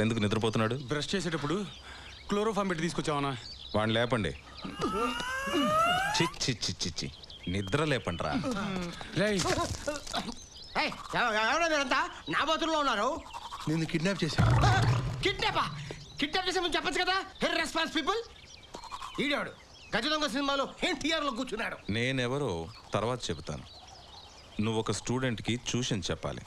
వాడెందుకు నిద్రపోతున్నాడు? బ్రష్ చేసేటప్పుడు క్లోరోఫామ్ పెట్టి తీసుకొచ్చావనా? వాడిని లేపండి. చిచ్చి చిచ్చి నిద్ర లేపండ్రా. రేయ్. ఏయ్, ఎవ- ఎవరో మీరంతా నా బతుల్లో ఉన్నారు. నిన్ను కిడ్నాప్ చేశాను. కిడ్నాపా కిడ్నాప్ చేసే ముందు చెప్పచ్చు కదా? హెర్ రెస్పాన్స్ పీపుల్ ఈడాడు గజ దొంగ సినిమాలో ఎన్టీఆర్లో కూర్చున్నాడు. నేనెవరో తర్వాత చెబుతాను. నువ్వు ఒక స్టూడెంట్కి ట్యూషన్ చెప్పాలి.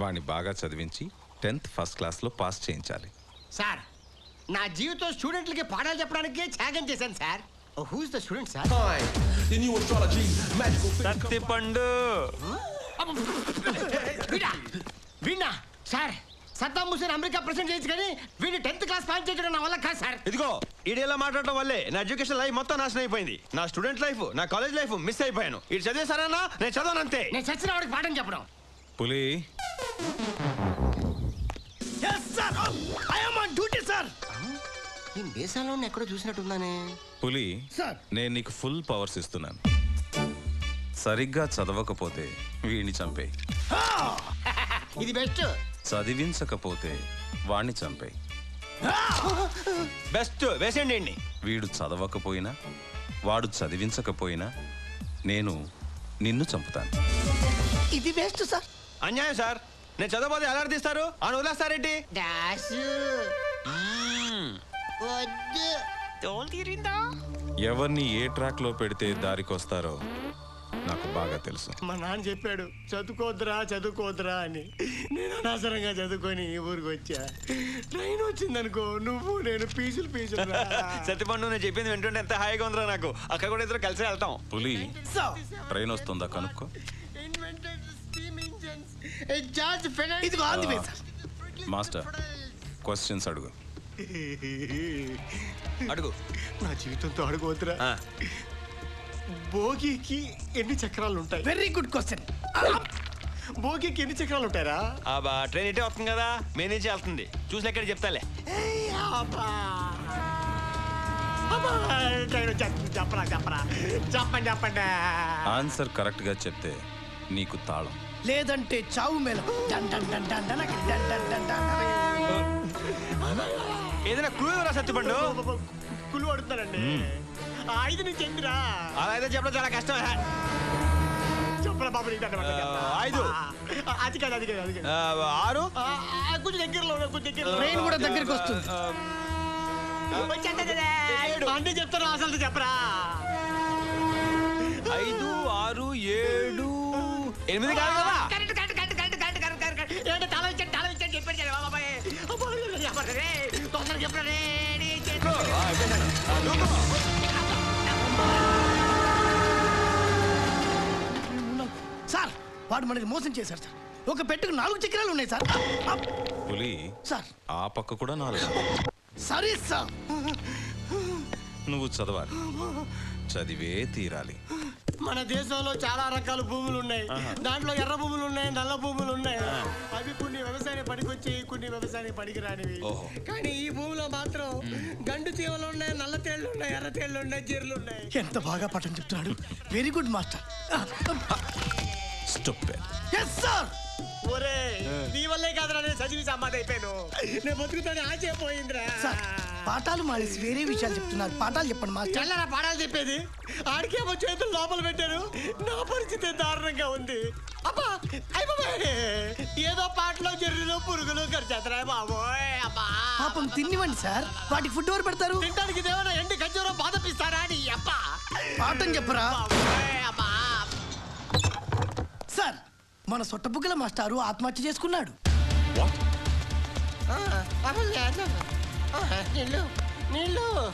వాడిని బాగా చదివించి టెన్త్ ఫస్ట్ క్లాస్లో పాస్ చేయించాలి. సార్ నా జీవితం స్టూడెంట్లకి పాఠాలు చెప్పడానికి త్యాగం చేశాను sir. Who's the student sir Satti Pandu వీడా Veena sir Saddam Hussein America president చేయొచ్చు కానీ వీడిని టెన్త్ క్లాస్ పాస్ చేయడం నా వల్ల కాదు సార్. ఇదిగో ఈడేలా మాట్లాడటం వల్లే నా ఎడ్యుకేషన్ లైఫ్ మొత్తం నాశనం అయిపోయింది. నా స్టూడెంట్ లైఫ్ నా కాలేజ్ లైఫ్ మిస్ అయిపోయాను. ఇది చదివే సరేనా నేను చదవను అంతే. నేను చచ్చిన వాడికి పాఠం చెప్పడం. పులి. ఈ దేశంలో ఎక్కడో చూసినట్టుందానే పులి నేను నీకు ఫుల్ పవర్స్ ఇస్తున్నాను. సరిగ్గా చదవకపోతే వీడిని చంపే ఇది బెస్ట్ చదివించకపోతే వాణ్ణి చంపే బెస్ట్ వేసేయండి. వీడు చదవకపోయినా వాడు చదివించకపోయినా నేను నిన్ను చంపుతాను. ఇది బెస్ట్ సార్ అన్యాయం సార్ నేను చదవబోతే ఎలా తీస్తారు అని వదిలేస్తారేంటి? వద్దు. ఎవరిని ఏ ట్రాక్లో పెడితే దారికొస్తారో నాకు బాగా తెలుసు. మా నాన్న చెప్పాడు చదువుకోద్దురా చదువుకోద్దురా అని. నేను అనవసరంగా చదువుకొని ఈ ఊరికి వచ్చా. ట్రైన్ వచ్చిందనుకో నువ్వు నేను పీసులు పీసులు సత్తి పండు నేను చెప్పింది వింటుంటే ఎంత హాయిగా ఉందిరా నాకు. అక్కడ కూడా ఇద్దరు కలిసి వెళ్తాం. పులి ట్రైన్ వస్తుందా కనుక్కో? జార్జ్ ఇదిగో on the way sir master questions అడుగు. అడుగు. నా జీవితంతో అడుగుతురా ఆ, భోగికి ఎన్ని చక్రాలు ఉంటాయి? వెరీ గుడ్ క్వశ్చన్ భోగికి ఎన్ని చక్రాలు ఉంటాయరా? ఆ బా ట్రైన్ ఇటే వస్తుంది కదా? మే నుంచి వెళ్తుంది. చూసి ఎక్కడ చెప్తాలే. అబ్బా. అబ్బా. చెప్పరా చెప్పరా. చెప్పండి చెప్పండి. ఆన్సర్ కరెక్ట్గా చెప్తే నీకు తాళం. లేదంటే చావు మేల ఏదైనా కులువరా రా సత్తుపండు కులు అడుగుతానండి ఐదు నుంచి ఎందురా అదైతే చెప్పడం చాలా కష్టం చెప్పల ఐదు దగ్గరలో కొంచెం కూడా దగ్గరికి అసలు చెప్పరా ఐదు ఆరు ఏడు ఎనిమిది కాదు కదా? Correct correct correct correct correct correct correct correct. ఏంటో తల ఇచ్చాడు తల ఇచ్చాడు చెప్పాడు చెప్పాడు బాబాయ్ అబ్బో, చెప్పరా రే తొందరగా చెప్పరా. సార్ వాడు మనకి మోసం చేశారు సార్. ఒక పెట్టుకు నాలుగు చక్రాలు ఉన్నాయి సార్. పులి సార్. ఆ పక్క కూడా నాలుగు. సరే సార్. నువ్వు చదవాలి. చదివే తీరాలి. మన దేశంలో చాలా రకాల భూములు ఉన్నాయి. దాంట్లో ఎర్ర భూములు ఉన్నాయి నల్ల భూములు ఉన్నాయి. అవి కొన్ని వ్యవసాయ పనికొచ్చి కొన్ని వ్యవసాయ పనికి రానివి ఓహో. కానీ ఈ భూమిలో మాత్రం గండు చీమలు ఉన్నాయి నల్ల తేళ్ళు ఉన్నాయి ఎర్ర తేళ్ళు ఉన్నాయి జీర్లు ఉన్నాయి. ఎంత బాగా పాఠం చెప్తున్నాడు. Very good master yes sir ఒరే నీ వల్లే కాదురా నేను చదివి సమాధి అయిపోయాను. నేను బతుకుతాను ఆశ పోయిందిరా. పాఠాలు మానేసి వేరే విషయాలు చెప్తున్నారు పాఠాలు చెప్పండి మాస్టర్ చల్లరా పాడాలి చెప్పేది ఆడికేమో చేతులు లోపల పెట్టారు నా పరిస్థితి దారుణంగా ఉంది అబ్బా బాబాయ్ ఏదో పాటలో జర్రులు పురుగులు గడిచేతరా బాబోయ్ అబ్బా పాపం తిన్నివ్వండి సార్ వాటికి ఫుడ్ ఎవరు పెడతారు తింటానికి ఇదేమైనా ఎండి ఖర్జూరం బాధపిస్తారా అని అబ్బా పాఠం చెప్పరా బాబోయ్ అబ్బా సార్ మన సొట్టబుగ్గల మాస్టారు ఆత్మహత్య చేసుకున్నాడు ఆ, అబ్బా, లేదు. ఆ, నీళ్ళు నీళ్ళు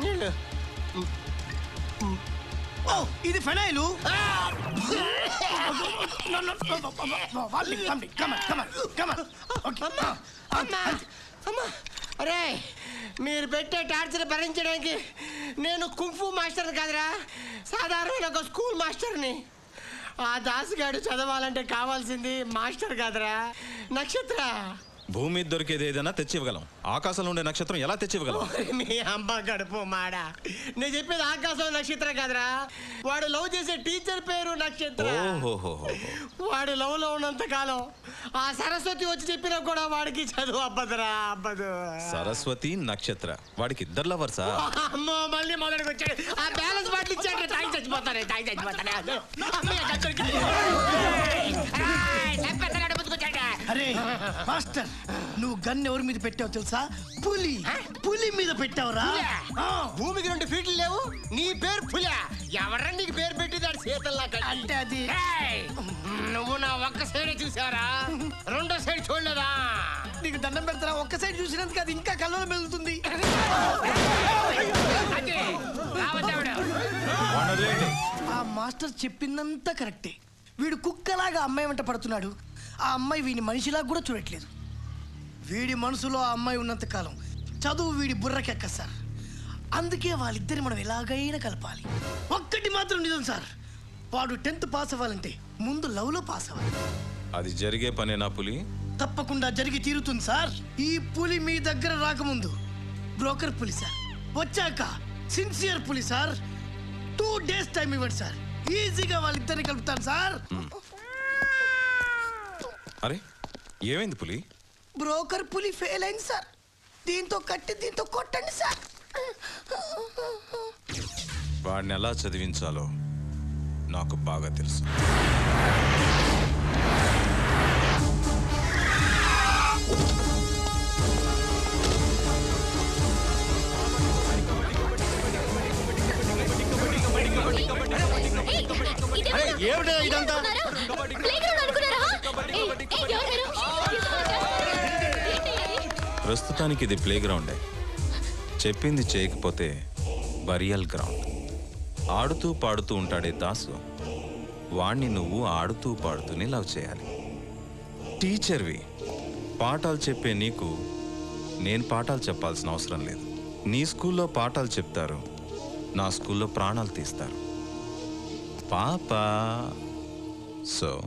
నీళ్ళు ఓ ఇది అమ్మా అరే మీరు పెట్టే టార్చర్ భరించడానికి నేను కుంఫు మాస్టర్ కాదురా సాధారణమైన ఒక స్కూల్ మాస్టర్ని. ఆ దాసుగాడు చదవాలంటే కావాల్సింది మాస్టర్ కాదురా. నక్షత్ర. భూమి మీద దొరికేది ఏదైనా తెచ్చి ఇవ్వగలం ఆకాశంలో ఉండే నక్షత్రం ఎలా తెచ్చి ఇవ్వగలం మీ అమ్మ గడుపు మాడ. నేను చెప్పేది ఆకాశం నక్షత్రం కాదురా. వాడు లవ్ చేసే టీచర్ పేరు నక్షత్ర. వాడు లవ్లో ఉన్నంత కాలం ఆ సరస్వతి వచ్చి చెప్పినా కూడా వాడికి చదువు అబ్బదురా అబ్బదు. సరస్వతి నక్షత్ర. వాడికి ఇద్దరు లవర్సా? అమ్మో మళ్ళీ మొదటికి వచ్చాడు. ఆ బ్యాలెన్స్ బాటిల్ ఇచ్చాడు. తాగి చచ్చిపోతానే తాగి చచ్చిపోతానే. అమ్మయ్య, చచ్చాడు. అరే మాస్టర్ నువ్వు గన్ ఎవరి మీద పెట్టావు తెలుసా? పులి. పులి మీద పెట్టావురా. భూమికి రెండు ఫీట్లు లేవు నీ పేరు పులా. ఎవరన్నా నీకు పేరు పెట్టిదాడు సీతల్లా అంటే అది ఏయ్, నువ్వు నా ఒక్క సైడ్ చూసారా రెండో సైడ్ చూడలేదా? నీకు దండం పెడతారా? ఒక్క సైడ్ చూసినందుకు అది ఇంకా కళ్ళలో వదిలేయండి. ఆ మాస్టర్ చెప్పిందంతా కరెక్టే. వీడు కుక్కలాగా అమ్మాయి వెంట పడుతున్నాడు. ఆ అమ్మాయి వీడిని మనిషిలాగా కూడా చూడట్లేదు. వీడి మనసులో ఆ అమ్మాయి ఉన్నంత కాలం చదువు వీడి బుర్రకెక్క సార్. అందుకే వాళ్ళిద్దరిని మనం ఎలాగైనా కలపాలి. ఒక్కటి మాత్రం నిజం సార్. వాడు టెన్త్ పాస్ అవ్వాలంటే ముందు లవ్లో పాస్ అవ్వాలి. అది జరిగే పనేనా పులి? తప్పకుండా జరిగి తీరుతుంది సార్. ఈ పులి మీ దగ్గర రాకముందు బ్రోకర్ పులి సార్. వచ్చాక సిన్సియర్ పులి సార్. టూ డేస్ టైం ఇవ్వండి సార్. ఈజీగా వాళ్ళిద్దరిని కలుపుతాను సార్. అరే ఏమైంది పులి? బ్రోకర్ పులి ఫెయిల్ అయింది సార్. దీంతో కట్టి దీంతో కొట్టండి సార్. వాడిని ఎలా చదివించాలో నాకు బాగా తెలుసు. ఏమిటి ఇదంతా? ప్రస్తుతానికి ఇది ప్లే గ్రౌండే చెప్పింది చేయకపోతే బరియల్ గ్రౌండ్. ఆడుతూ పాడుతూ ఉంటాడే దాసు వాణ్ణి నువ్వు ఆడుతూ పాడుతూనే లవ్ చేయాలి. టీచర్వి పాఠాలు చెప్పే నీకు నేను పాఠాలు చెప్పాల్సిన అవసరం లేదు. నీ స్కూల్లో పాఠాలు చెప్తారు నా స్కూల్లో ప్రాణాలు తీస్తారు. పాప. సో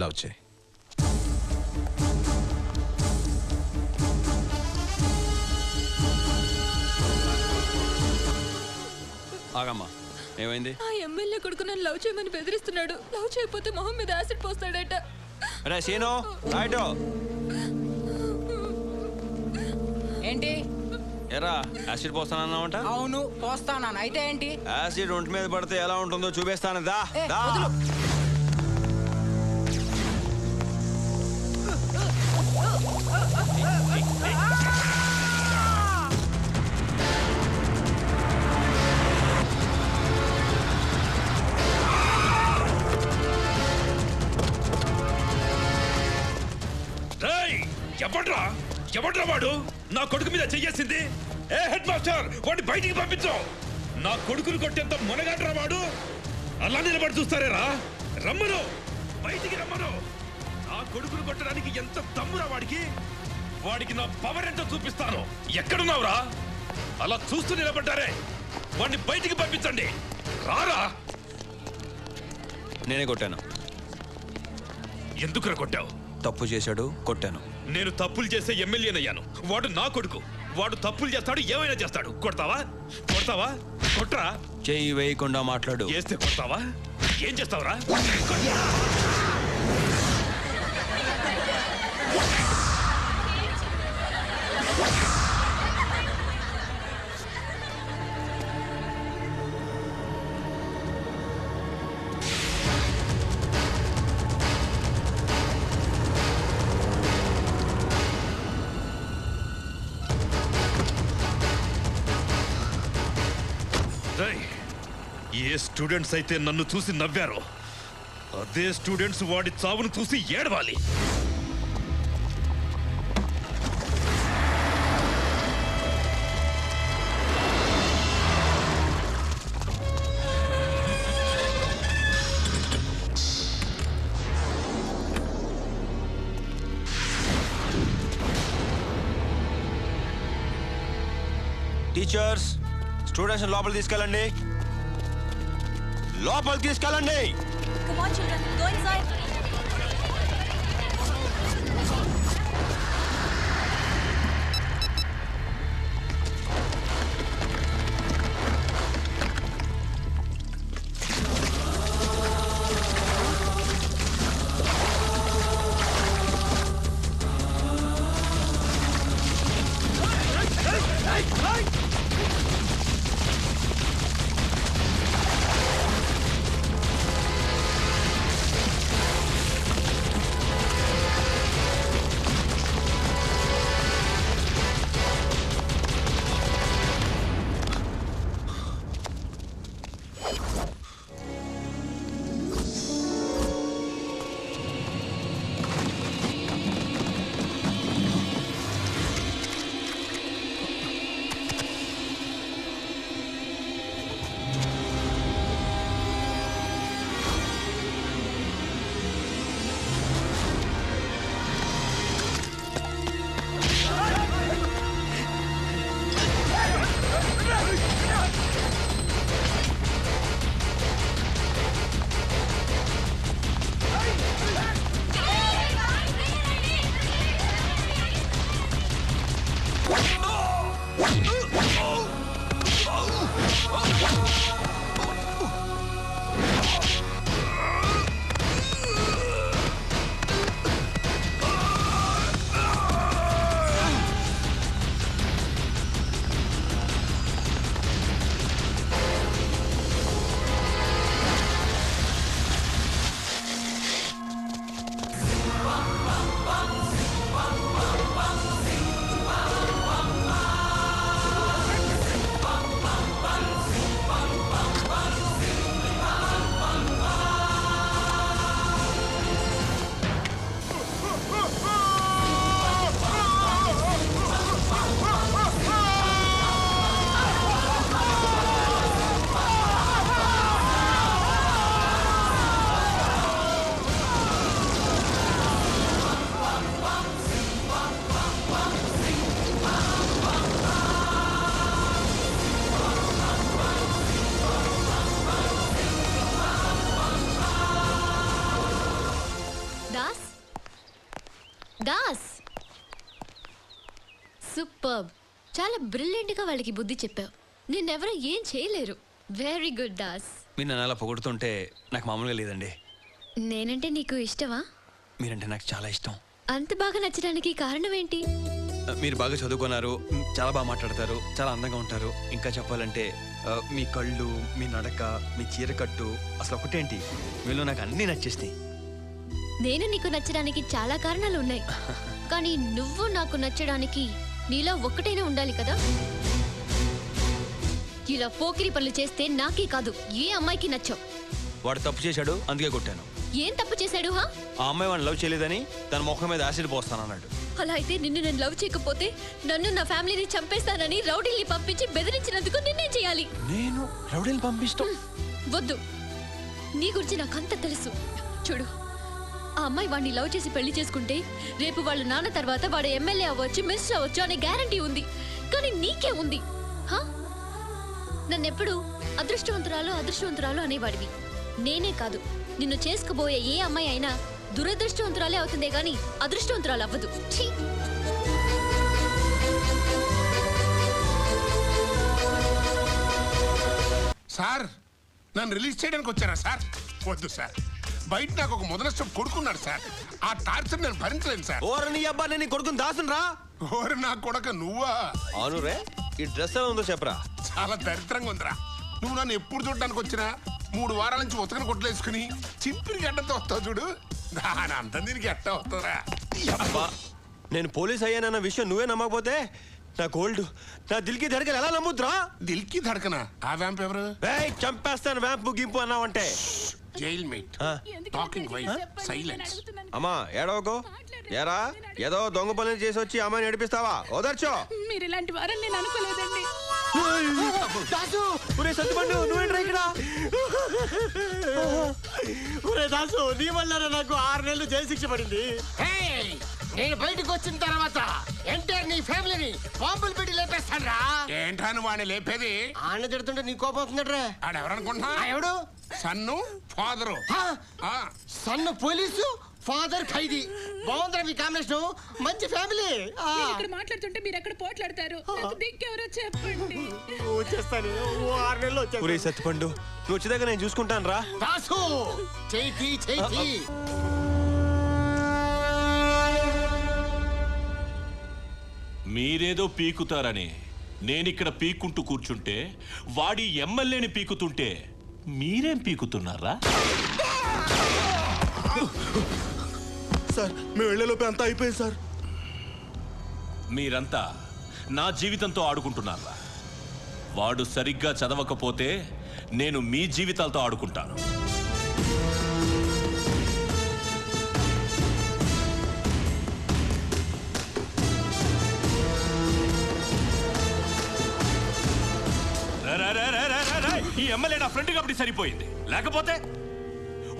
లవ్ చేయి. ఆగమ్మా. ఏమైంది? ఆ ఎమ్మెల్యే కొడుకు నన్ను లవ్ చేయమని బెదిరిస్తున్నాడు. లవ్ చేయకపోతే మొహం మీద యాసిడ్ పోస్తాడట. రే సీను రైటో ఏంటి? ఎరా యాసిడ్ పోస్తానన్నావంట? అవును పోస్తాను అయితే ఏంటి? యాసిడ్ ఒంటి మీద పడితే ఎలా ఉంటుందో చూపిస్తాను. దా ఏ, దా. వదులు. ఎవడ్రా వాడు? నా కొడుకు మీద చెయ్యేసింది? ఏ హెడ్ మాస్టర్ వాడిని బయటికి పంపించు. నా కొడుకుని కొట్టేంత మునగాడ్రా వాడు? అలా నిలబడి చూస్తారేరా రమ్మను. బయటికి రమ్మను. నా కొడుకుని కొట్టడానికి ఎంత తమ్మురా వాడికి? వాడికి నా పవర్ ఎంతో చూపిస్తాను. ఎక్కడున్నావురా? అలా చూస్తూ నిలబడ్డారే. వాడిని బయటికి పంపించండి. రారా. నేనే కొట్టాను. ఎందుకురా కొట్టావు? తప్పు చేశాడు కొట్టాను. నేను తప్పులు చేసే ఎమ్మెల్యేనయ్యాను. వాడు నా కొడుకు. వాడు తప్పులు చేస్తాడు ఏమైనా చేస్తాడు. కొడతావా? కొడతావా? కొట్రా. చెయ్యి వేయకుండా మాట్లాడు. చేస్తే కొడతావా? ఏం చేస్తావురా? ఏ స్టూడెంట్స్ అయితే నన్ను చూసి నవ్వారో అదే స్టూడెంట్స్ వాడి చావును చూసి ఏడవాలి. టీచర్స్ స్టూడెంట్స్ లోపల తీసుకెళ్ళండి. లోపల తీసుకెళ్ళండి Come on, children, go inside. Das super చాలా బ్రిలియంట్గా వాళ్ళకి బుద్ధి చెప్పావు. నిన్నెవరూ ఏం చేయలేరు. Very good Das. మీరు నన్ను అలా పొగుడుతుంటే నాకు మామూలుగా లేదండి. నేనంటే నీకు ఇష్టమా? మీరంటే నాకు చాలా ఇష్టం. అంత బాగా నచ్చడానికి కారణం ఏంటి? మీరు బాగా చదువుకున్నారు చాలా బాగా మాట్లాడతారు చాలా అందంగా ఉంటారు. ఇంకా చెప్పాలంటే ఆ, మీ కళ్ళు మీ నడక మీ చీరకట్టు అసలు ఒకటేంటి? మీలో నాకు అన్నీ నచ్చేస్తాయి నేను నీకు నచ్చడానికి చాలా కారణాలు ఉన్నాయి. కానీ నువ్వు నాకు నచ్చడానికి నీలో ఒక్కటైనా ఉండాలి కదా? ఇలా పోకిరి పనులు చేస్తే నాకే కాదు ఏ అమ్మాయికి నచ్చవు వాడు తప్పు చేశాడు అందుకే కొట్టాను. ఏం తప్పు చేశాడు హా? ఆ అమ్మాయి వాడిని లవ్ చేయలేదని తన ముఖం మీద యాసిడ్ పోస్తానన్నాడు అలా అయితే నిన్ను నేను లవ్ చేయకపోతే నన్ను నా ఫ్యామిలీని చంపేస్తానని రౌడీల్ని పంపించి బెదిరించినందుకు నిన్నేం చేయాలి. నేను రౌడీని పంపిస్తాం. వద్దు. నీ గురించి నాకంత తెలుసు. చూడు. ఆ అమ్మాయి వాడిని లవ్ చేసి పెళ్ళి చేసుకుంటే రేపు వాళ్ళ నాన్న తర్వాత వాడు ఎమ్మెల్యే అవ్వచ్చు మినిస్టర్ అవ్వచ్చు అనే గ్యారంటీ ఉంది. కానీ నీకే ఉంది. నన్నెప్పుడు అదృష్టవంతురాలు అదృష్టవంతురాలు అనేవాడివి. నేనే కాదు. నిన్ను చేసుకుపోయే ఏ అమ్మాయి అయినా దురదృష్టవంతురాలే అవుతుందే గాని అదృష్టవంతురాలు అవ్వదు. ఛీ! సార్ నన్ను రిలీజ్ చేయడానికి వచ్చారా సార్? వద్దు సార్. బయట నాకు ఒక మొదలష్టం కొడుకున్నాడు సార్. ఆ టార్చర్ నేను భరించలేను సార్. ఓర నీ అబ్బా నేను కొడుకుని దాసును రా ఓరి నా కొడక నువ్వా? అవును రే ఈ డ్రెస్ ఎలా ఉందో చెప్పరా? చాలా దరిద్రంగా ఉందిరా. నువ్వు నన్ను ఎప్పుడు చూడడానికి వచ్చినా మూడు వారాల నుంచి ఉతకని కొట్లేసుకుని చింపిరి గడ్డతో వస్తావు చూడు. దాని అంత దీనికి ఎట్ట వస్తుందిరా అబ్బా నేను పోలీస్ అయ్యానన్న విషయం నువ్వే నమ్మకపోతే నా గోల్డ్ నా దిల్కి ధడకలు ఎలా నమ్ముద్రా దిల్కి ధడకన? ఆ వ్యాంప్ ఎవరు? చంపేస్తాను వ్యాంపు గింపు అన్నావంటే. Jail mate talking wife silence అమ్మా ఏడవకు. ఏరా? ఏదో దొంగ పనులు చేసి వచ్చి అమ్మాయిని నడిపిస్తావా ఓదర్చో. మీరు ఇలాంటి వారని నేను అనుకోలేదండి. దాసు! ఒరే సత్తుపండు నువ్వేంట్రా ఇక్కడ? ఒరే దాసు నీ వల్ల నాకు ఆరు నెలలు జైలు శిక్ష పడింది. నేను బయటకు వచ్చిన తర్వాత ఎంటర్ నీ ఫ్యామిలీని బాంబులు పెట్టి లేపేస్తాను రా ఏంటాను వాడిని లేపేది? ఆన్న తిడుతుంటే నీ కోపం వస్తుందట రా ఆడెవరనుకుంటున్నా ఎవడు? Son father. Son police father ఖైదీ. బాగుందిరా మీ కాంబినేషన్. మంచి ఫ్యామిలీ. ఆ. ఇక్కడ మాట్లాడుతుంటే మీరు ఎక్కడ పోట్లాడతారు? దిక్కెవరో చెప్పండి. వచ్చేస్తాను. ఓ ఆరు నెలలు ఒరే వచ్చేస్తాను సత్తుపండు నువ్వు వచ్చేదాకా నేను చూసుకుంటాను రా దాసు చేతి మీరేదో పీకుతారని. నేనిక్కడ పీక్కుంటూ కూర్చుంటే వాడి ఎమ్మెల్యేని పీకుతుంటే మీరేం పీకుతున్నారా? సార్ మేము వెళ్ళలోపే అంతా అయిపోయింది సార్. మీరంతా నా జీవితంతో ఆడుకుంటున్నారా? వాడు సరిగ్గా చదవకపోతే నేను మీ జీవితాలతో ఆడుకుంటాను. ఈ ఎమ్మెల్యే నా ఫ్రెండ్ కాబట్టి సరిపోయింది. లేకపోతే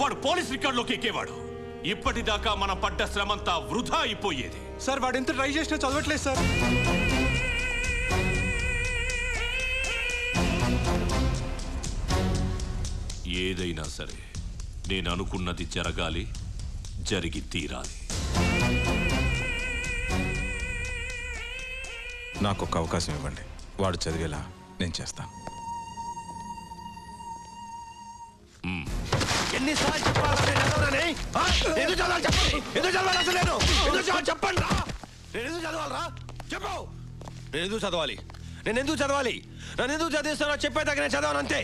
వాడు పోలీస్ రికార్డులోకి ఎక్కేవాడు. ఇప్పటిదాకా మనం పడ్డ శ్రమంతా వృధా అయిపోయేది. సార్ వాడు ఎంత ట్రై చేసినా చదవట్లేదు సార్. ఏదైనా సరే నేను అనుకున్నది జరగాలి జరిగి తీరాలి. నాకు ఒక అవకాశం ఇవ్వండి. వాడు చదివేలా నేను చేస్తాను. ఎన్నిసార్లు చెప్పాలా నేను ఎందుకు చదవాలి చెప్పండి? ఎందుకు చదవాలి అసలు నేను? ఎందుకు చదవాలి చెప్పండి రా. నేను ఎందుకు చదవాలరా చెప్పు. నేను ఎందుకు చదవాలి? నేను ఎందుకు చదవాలి? నన్ను ఎందుకు చదివిస్తానో చెప్పేదాకా నేను చదవను అంతే.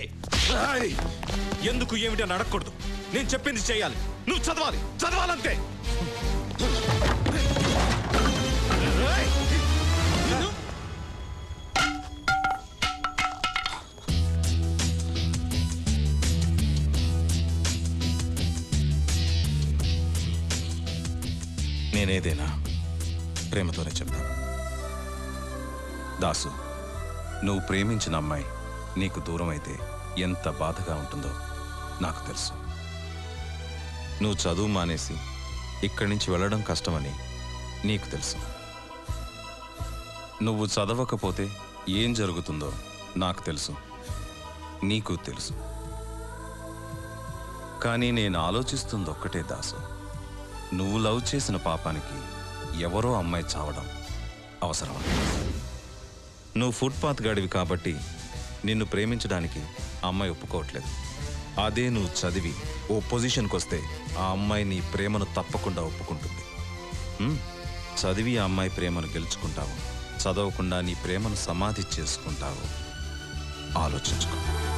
ఎందుకు ఏమిటి అని అడగకూడదు. నేను చెప్పింది చేయాలి. నువ్వు చదవాలి. చదవాలంతే. నేనేదైనా? ప్రేమతోనే చెప్తాను. దాసు నువ్వు ప్రేమించిన అమ్మాయి నీకు దూరం అయితే ఎంత బాధగా ఉంటుందో నాకు తెలుసు. నువ్వు చదువు మానేసి ఇక్కడి నుంచి వెళ్ళడం కష్టమని నీకు తెలుసు. నువ్వు చదవకపోతే ఏం జరుగుతుందో నాకు తెలుసు. నీకు తెలుసు. కానీ నేను ఆలోచిస్తుంది ఒక్కటే దాసు. నువ్వు లవ్ చేసిన పాపానికి ఎవరో అమ్మాయి చావడం అవసరమా? నువ్వు ఫుట్పాత్ గడివి కాబట్టి నిన్ను ప్రేమించడానికి ఆ అమ్మాయి ఒప్పుకోవట్లేదు. అదే నువ్వు చదివి ఓ పొజిషన్కి వస్తే ఆ అమ్మాయి నీ ప్రేమను తప్పకుండా ఒప్పుకుంటుంది. చదివి ఆ అమ్మాయి ప్రేమను గెలుచుకుంటావు. చదవకుండా నీ ప్రేమను సమాధి చేసుకుంటావు. ఆలోచించుకో.